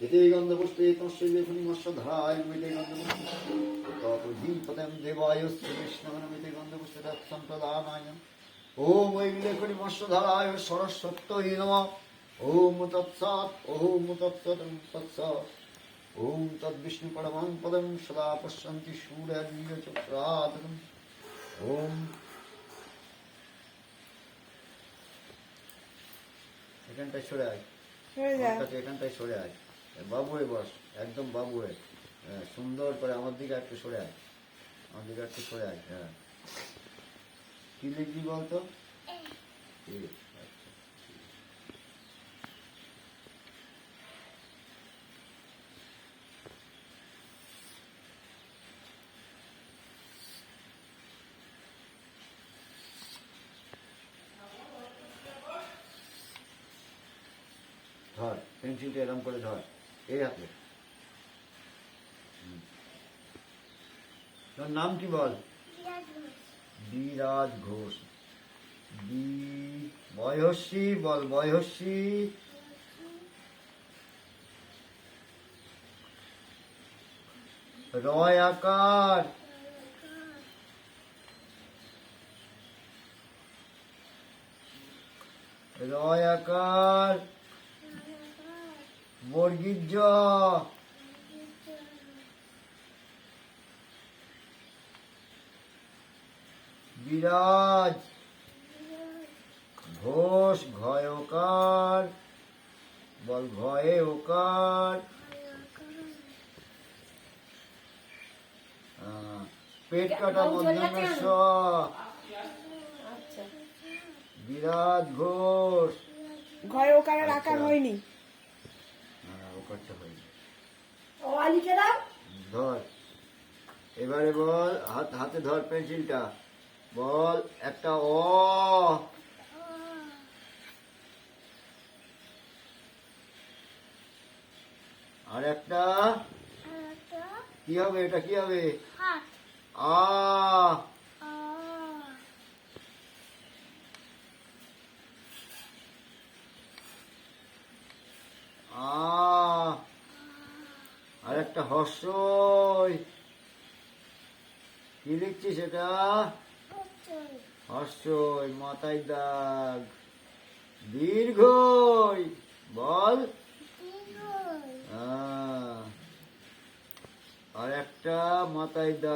এতে গন্ধপুষ্পে তস্যৈ লেখনি মৎস্য ধারায় মিতে গন্ধপুষ্পে তপদীপদম দেবায় শ্রীকৃষ্ণমনমিতে গন্ধপুষ্পে তৎসম্প্রদানায়। ওম ওই লেখনি মৎস্য ধারায় সরস্বত্যৈ নমঃ। ওম তৎসৎ ওম তৎসৎ তৎসৎ। ওম তদ্বিষ্ণু পরমং পদম সদা পশ্যন্তি সূর্যবীর চক্রাতম ওম। এখানটায় সরে আয়। এখানটায় সরে আয়। বাবু হয়ে বস একদম বাবু হয়ে। হ্যাঁ, সুন্দর করে আমার দিকে একটু সরে আয়। আমার দিকে একটু সরে আয় হ্যাঁ। কি লিখবি বলতো? এ, ধর পেন্সিলটা এরম করে ধর এই হাতে। তোর নাম কি বল? বিরাজ ঘোষ। বি বয়সী বল বয়সী। রয় আকার। রয় আকার। বর্গীর জ বিরাজ। ঘোষ ঘয় ওকার। বল ঘয়ে ওকার। পেট কাটা মধ্যমের স আচ্ছা বিরাজ ঘোষ। ঘরে ওকারের আকার আচ্ছা। হয়নি হ্যাঁ, ও দাও। ধর। এবারে বল হাত হাতে ধর পেন্সিলটা। বল একটা অ। আর একটা? কি হবে এটা কি হবে? আ। একটা হর্ষই কি লিখছিস সেটা হর্ষই মাথায় দাগ। দীর্ঘই বল। আহ, আর একটা মাথায় দাগ।